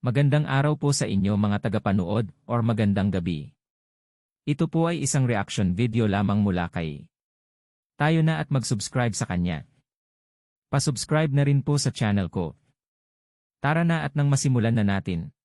Magandang araw po sa inyo mga tagapanood or magandang gabi. Ito po ay isang reaction video lamang mula kay. Tayo na at mag-subscribe sa kanya. Pasubscribe na rin po sa channel ko. Tara na at nang masimulan na natin.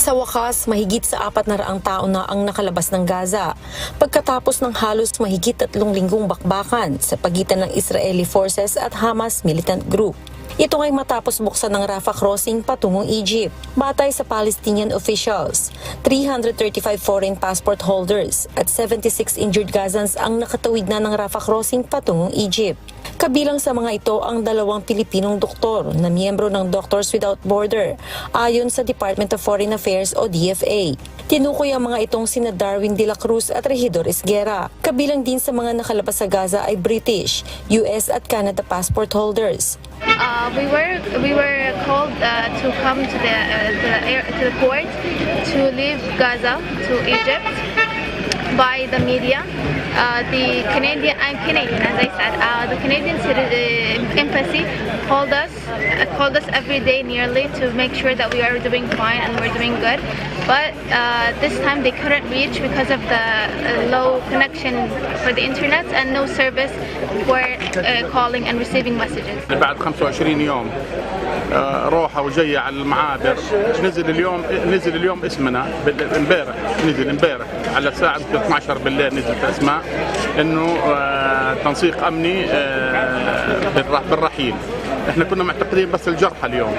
Sa wakas, mahigit sa apat na raang tao na ang nakalabas ng Gaza pagkatapos ng halos mahigit tatlong linggong bakbakan sa pagitan ng Israeli forces at Hamas militant group. Ito ay matapos buksan ng Rafah crossing patungong Egypt. Batay sa Palestinian officials, 335 foreign passport holders at 76 injured Gazans ang nakatawid na ng Rafah crossing patungong Egypt. Kabilang sa mga ito ang dalawang Pilipinong doktor na miyembro ng Doctors Without Border ayon sa Department of Foreign Affairs o DFA. Tinukoy ang mga itong sina Darwin de la Cruz at Regidor Esguera. Kabilang din sa mga nakalabas sa Gaza ay British, US at Canada passport holders. Uh, we were we were called uh, to come to the uh, to the, air, to the port to leave Gaza to Egypt by the media. Uh, the Canadian I'm Canadian as I said. Uh, the Canadian citi- uh, embassy called us uh, called us every day nearly to make sure that we are doing fine and we're doing good. But uh, this time they couldn't reach because of the uh, low connection for the internet and no service for uh, calling and receiving messages. بعد 25 يوم آه، روحه وجايه على المعابر. نزل اليوم نزل اليوم اسمنا امبارح. نزل امبارح على الساعة 12 بالليل نزلت أسماء إنه آه، تنسيق أمني آه، بالر- بالرحيل. إحنا كنا معتقدين بس الجرحى اليوم.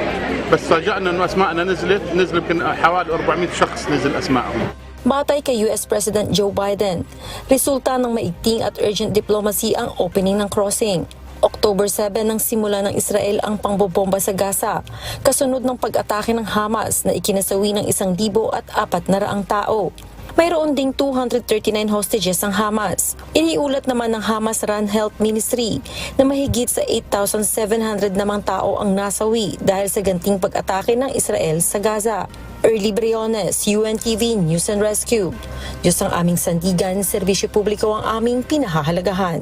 بس فاجأنا إنه أسماءنا نزلت. نزل يمكن حوالي 400 شخص نزل اسمائهم Batay kay US President Joe Biden, resulta ng maigting at urgent diplomacy ang opening ng crossing. October 7 nang simula ng Israel ang pangbobomba sa Gaza, kasunod ng pag-atake ng Hamas na ikinasawi ng isang libo at apat na raang tao. Mayroon ding 239 hostages ang Hamas. Iniulat naman ng Hamas Run Health Ministry na mahigit sa 8,700 namang tao ang nasawi dahil sa ganting pag-atake ng Israel sa Gaza. Early Briones, UNTV News and Rescue. Diyos ang aming sandigan, serbisyo publiko ang aming pinahahalagahan.